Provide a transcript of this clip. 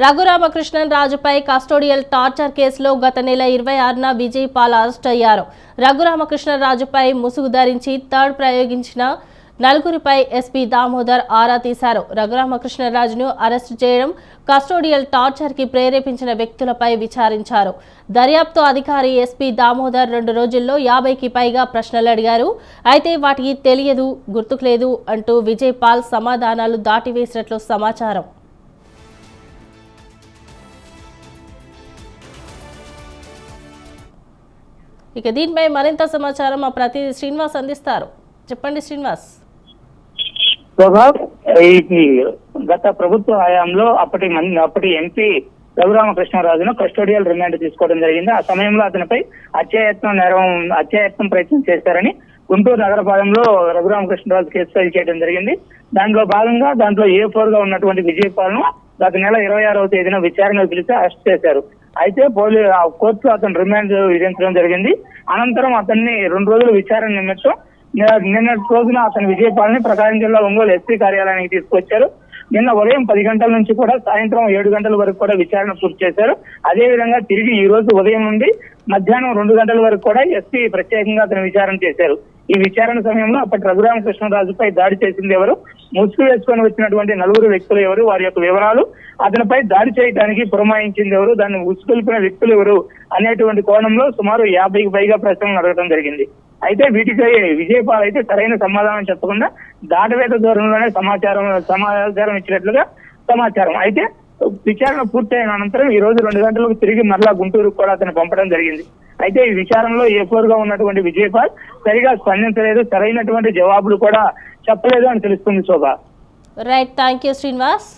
Raghuramakrishnan రాజుపై custodial torture కేసులో గత నెల ఇరవై ఆరున విజయ్ పాల్ అరెస్ట్ అయ్యారు. రఘురామకృష్ణన్ రాజుపై ముసుగు ధరించి థర్డ్ ప్రయోగించిన నలుగురిపై ఎస్పీ దామోదర్ ఆరా తీశారు. రఘురామకృష్ణరాజును అరెస్టు చేయడం కస్టోడియల్ టార్చర్కి ప్రేరేపించిన వ్యక్తులపై విచారించారు. దర్యాప్తు అధికారి ఎస్పీ దామోదర్ రెండు రోజుల్లో యాభైకి పైగా ప్రశ్నలు అడిగారు. అయితే వాటికి తెలియదు గుర్తుకు లేదు అంటూ విజయ్ పాల్ సమాధానాలు దాటివేసినట్లు సమాచారం. ఇక దీనిపై మరింత సమాచారం మా ప్రతినిధి శ్రీనివాస్ అందిస్తారు. చెప్పండి శ్రీనివాస్. ఈ గత ప్రభుత్వ హయాంలో అప్పటి అప్పటి ఎంపీ రఘురామకృష్ణరాజును కస్టోడియల్ రిమాండ్ తీసుకోవడం జరిగింది. ఆ సమయంలో అతనిపై హత్యాయత్నం నేరం హత్యాయత్నం ప్రయత్నం చేశారని గుంటూరు నగరపాలెంలో రఘురామకృష్ణరాజు కేసు ఫైల్ చేయడం జరిగింది. దాంట్లో భాగంగా దాంట్లో ఏ ఫోర్గా ఉన్నటువంటి విజయపాలను గత నెల ఇరవై ఆరవ తేదీన విచారణకు పిలిచి అరెస్ట్ చేశారు. అయితే పోలీ ఆ కోర్టులో అతను రిమాండ్ విధించడం జరిగింది. అనంతరం అతన్ని రెండు రోజులు విచారణ నిమిత్తం నిన్న- నిన్నటి రోజున అతని విజయపాలని ప్రకాశం జిల్లా ఒంగోలు ఎస్పీ కార్యాలయానికి తీసుకొచ్చారు. నిన్న ఉదయం పది గంటల నుంచి కూడా సాయంత్రం ఏడు గంటల వరకు కూడా విచారణ పూర్తి చేశారు. అదే విధంగా తిరిగి ఈ రోజు ఉదయం నుండి మధ్యాహ్నం రెండు గంటల వరకు కూడా ఎస్పీ ప్రత్యేకంగా అతను విచారణ చేశారు. ఈ విచారణ సమయంలో అప్పటి రఘురామకృష్ణరాజుపై దాడి చేసింది ఎవరు? ముసుగు వేసుకొని వచ్చినటువంటి నలుగురు వ్యక్తులు ఎవరు? వారి యొక్క వివరాలు. అతనిపై దాడి చేయడానికి పురమాయించింది ఎవరు? దాన్ని ఉసుకొల్పిన వ్యక్తులు ఎవరు? అనేటువంటి కోణంలో సుమారు యాభైకి పైగా ప్రశ్నలు అడగడం జరిగింది. అయితే వీటికి విజయపాల్ అయితే సరైన సమాధానం చెప్పకుండా దాటవేత దూరంలోనే సమాచారం సమాచారం ఇచ్చినట్లుగా సమాచారం. అయితే విచారణ పూర్తయిన అనంతరం ఈ రోజు రెండు గంటలకు తిరిగి మరలా గుంటూరుకు కూడా అతను పంపడం జరిగింది. అయితే ఈ విచారణలో ఏ ఫోర్గా ఉన్నటువంటి విజయపాల్ సరిగా స్పందించలేదు. సరైనటువంటి జవాబులు కూడా చెప్పలేదు అని తెలుస్తుంది Shobha. Right thank you Srinivas